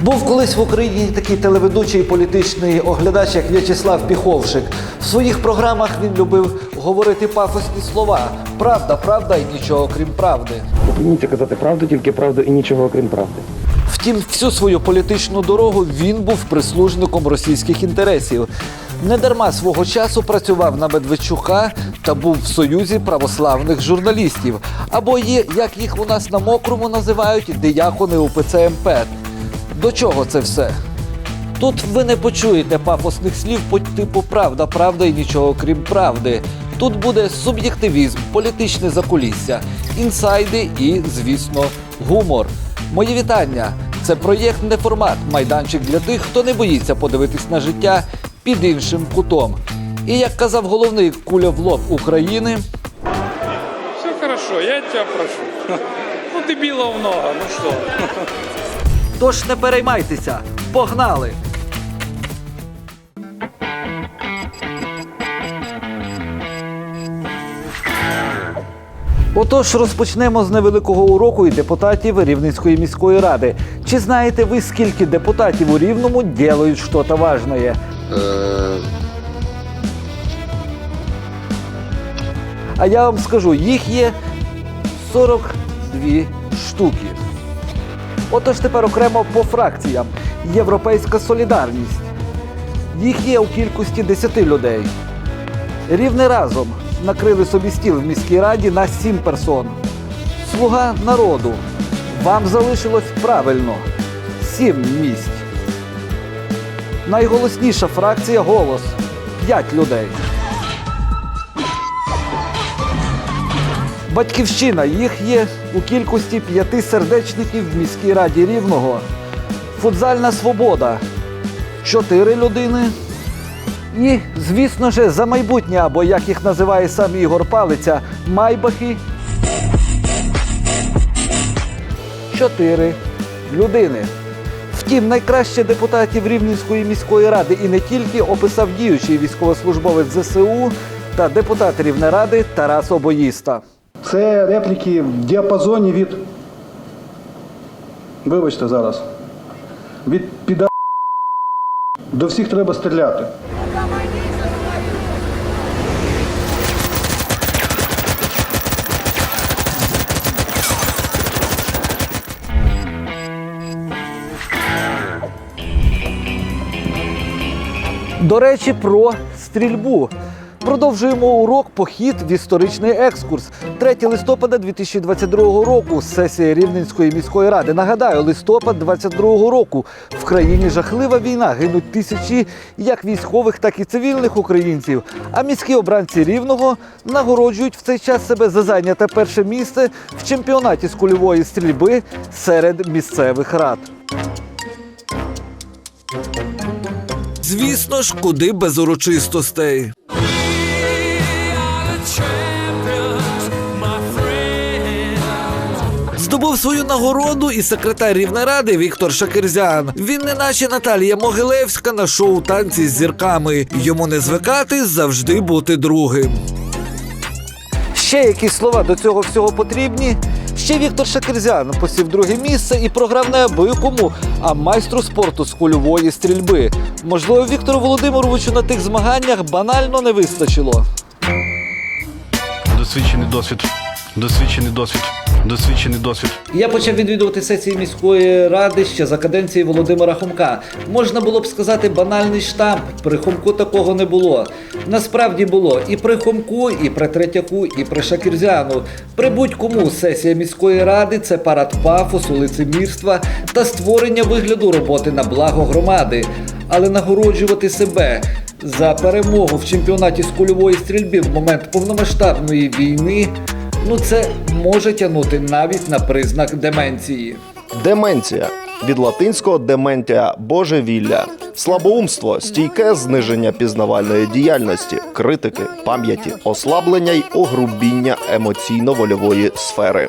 Був колись в Україні такий телеведучий політичний оглядач, як В'ячеслав Піховшик. В своїх програмах він любив говорити пафосні слова: правда, правда і нічого крім правди. Вмійте казати правду, тільки правду і нічого окрім правди. Втім, всю свою політичну дорогу він був прислужником російських інтересів. Недарма свого часу працював на Медведчука та був в союзі православних журналістів. Або є, як їх у нас на мокрому називають, диякони УПЦ МП. До чого це все? Тут ви не почуєте пафосних слів по типу правда, правда і нічого крім правди. Тут буде суб'єктивізм, політичне закулісся, інсайди і, звісно, гумор. Мої вітання. Це проєкт не формат, майданчик для тих, хто не боїться подивитись на життя під іншим кутом. І як казав головний куля в лоб України, Все хорошо, я тебя прошу. Ну, дебилов много, ну что? тож не переймайтеся, погнали! Отож, розпочнемо з невеликого уроку і депутатів Рівненської міської ради. Чи знаєте ви, скільки депутатів у Рівному ділають щось важне? А я вам скажу, їх є 42 штуки. Отож тепер окремо по фракціям. Європейська солідарність. Їх є у кількості 10 людей. Рівне разом накрили собі стіл в міській раді на 7 персон. Слуга народу. Вам залишилось правильно 7 місць. Найголосніша фракція голос 5 людей. Батьківщина їх є у кількості п'яти сердечників в міській раді Рівного. Футзальна свобода чотири людини. І, звісно ж, за майбутнє, або як їх називає сам Ігор Палиця, майбахи. Чотири людини. Втім, найкраще депутатів Рівненської міської ради і не тільки описав діючий військовослужбовець ЗСУ та депутат Рівнеради Тарас Обоїста. Це репліки в діапазоні від. Вибачте зараз. Від піда. До всіх треба стріляти. До речі, про стрільбу. Продовжуємо урок похід в історичний екскурс. 3 листопада 2022 року. Сесія Рівненської міської ради. Нагадаю, листопад 22 року. В країні жахлива війна. Гинуть тисячі як військових, так і цивільних українців. А міські обранці рівного нагороджують в цей час себе за зайняте перше місце в чемпіонаті з кульової стрільби серед місцевих рад. Звісно ж, куди без урочистостей. Здобув свою нагороду і секретар Рівнеради Віктор Шакирзян. Він не наче Наталія Могилевська на шоу танці з зірками. Йому не звикати завжди бути другим. Ще якісь слова до цього всього потрібні. Ще Віктор Шакирзян посів друге місце і програв не аби кому, а майстру спорту з кульової стрільби. Можливо, Віктору Володимировичу на тих змаганнях банально не вистачило. Досвідчений досвід. Досвідчений досвід. Досвідчений досвід. Я почав відвідувати сесії міської ради ще за каденції Володимира Хомка. Можна було б сказати банальний штамп. При Хомку такого не було. Насправді було і при Хомку, і при Третяку, і при Шакірзяну. При будь-кому сесія міської ради це парад пафосу, лицемірства та створення вигляду роботи на благо громади. Але нагороджувати себе за перемогу в чемпіонаті з кульової стрільби в момент повномасштабної війни. Ну, це може тягнути навіть на признак деменції. Деменція від латинського дементія божевілля, слабоумство, стійке зниження пізнавальної діяльності, критики, пам'яті, ослаблення й огрубіння емоційно-вольової сфери.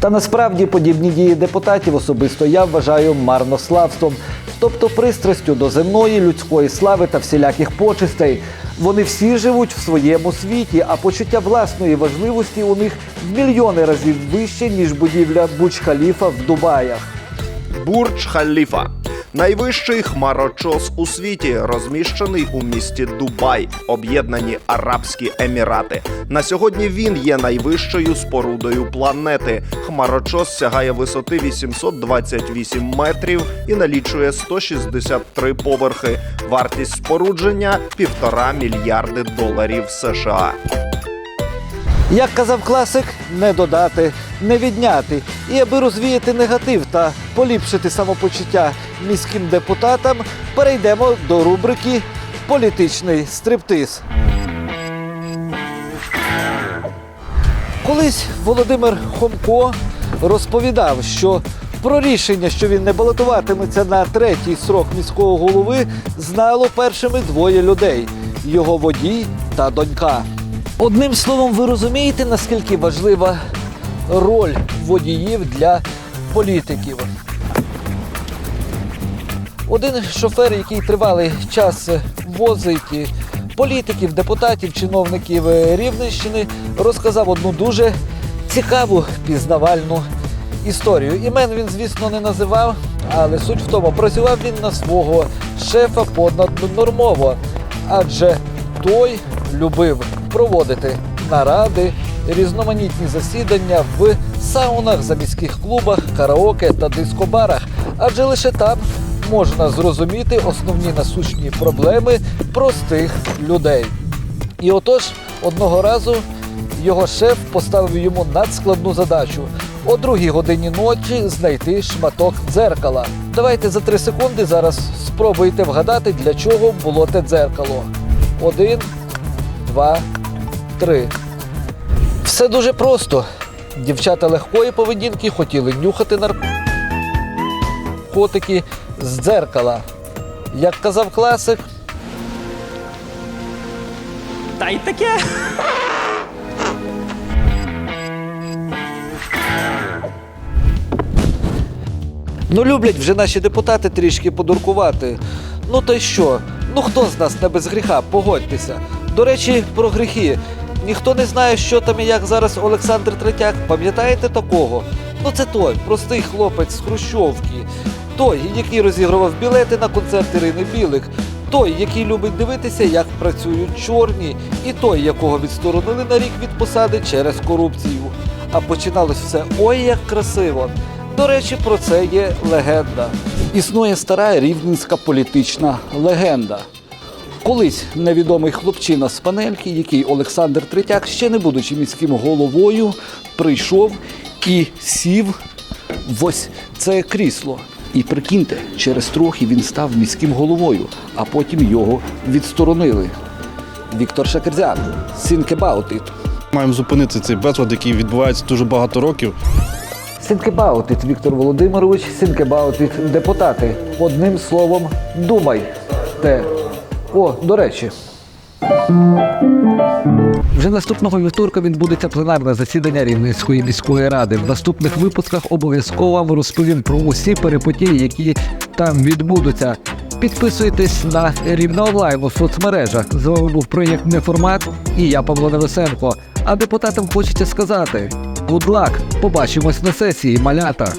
Та насправді подібні дії депутатів особисто я вважаю марнославством, тобто пристрастю до земної людської слави та всіляких почестей. Вони всі живуть в своєму світі, а почуття власної важливості у них в мільйони разів вище, ніж будівля Бурдж-Халіфа в Дубаях. Бурдж Халіфа. Найвищий хмарочос у світі, розміщений у місті Дубай, Об'єднані Арабські Емірати. На сьогодні він є найвищою спорудою планети. Хмарочос сягає висоти 828 метрів і налічує 163 поверхи. Вартість спорудження півтора мільярди доларів США. Як казав класик, не додати, не відняти. І аби розвіяти негатив та поліпшити самопочуття міським депутатам, перейдемо до рубрики Політичний стриптиз. Колись Володимир Хомко розповідав, що про рішення, що він не балотуватиметься на третій срок міського голови, знало першими двоє людей його водій та донька. Одним словом, ви розумієте, наскільки важлива роль водіїв для політиків. Один шофер, який тривалий час возить політиків, депутатів, чиновників Рівненщини, розказав одну дуже цікаву пізнавальну історію. Імен він, звісно, не називав, але суть в тому, працював він на свого шефа понаднормово, адже той любив проводити наради, різноманітні засідання в саунах, заміських клубах, караоке та дискобарах, адже лише там можна зрозуміти основні насущні проблеми простих людей. І отож, одного разу його шеф поставив йому надскладну задачу о другій годині ночі знайти шматок дзеркала. Давайте за три секунди зараз спробуйте вгадати, для чого було те дзеркало. Один, два, три. Все дуже просто. Дівчата легкої поведінки хотіли нюхати наркотики з дзеркала. Як казав класик, Та й таке. Ну люблять вже наші депутати трішки подуркувати. Ну то й що? Ну хто з нас не без гріха? Погодьтеся. До речі, про гріхи. Ніхто не знає, що там і як зараз Олександр Третяк. Пам'ятаєте такого? Ну це той, простий хлопець з Хрущовки. Той, який розігрував білети на концерт Ірини Білик. Той, який любить дивитися, як працюють чорні, і той, якого відсторонили на рік від посади через корупцію. А починалось все ой як красиво. До речі, про це є легенда. Існує стара рівненська політична легенда. Колись невідомий хлопчина з панельки, який Олександр Третяк, ще не будучи міським головою, прийшов і сів в ось це крісло. І прикиньте, через трохи він став міським головою, а потім його відсторонили. Віктор Шакерзян, think about it. Маємо зупинити цей безлад, який відбувається дуже багато років. Think about it, Віктор Володимирович, think about it, депутати. Одним словом, думайте. О, до речі. Вже наступного вівторка відбудеться пленарне засідання Рівненської міської ради. В наступних випусках обов'язково вам розповім про усі перипетії, які там відбудуться. Підписуйтесь на Рівне онлайн у соцмережах. З вами був проєкт Неформат і я Павло Невесенко. А депутатам хочеться сказати: Good luck! Побачимось на сесії, малята!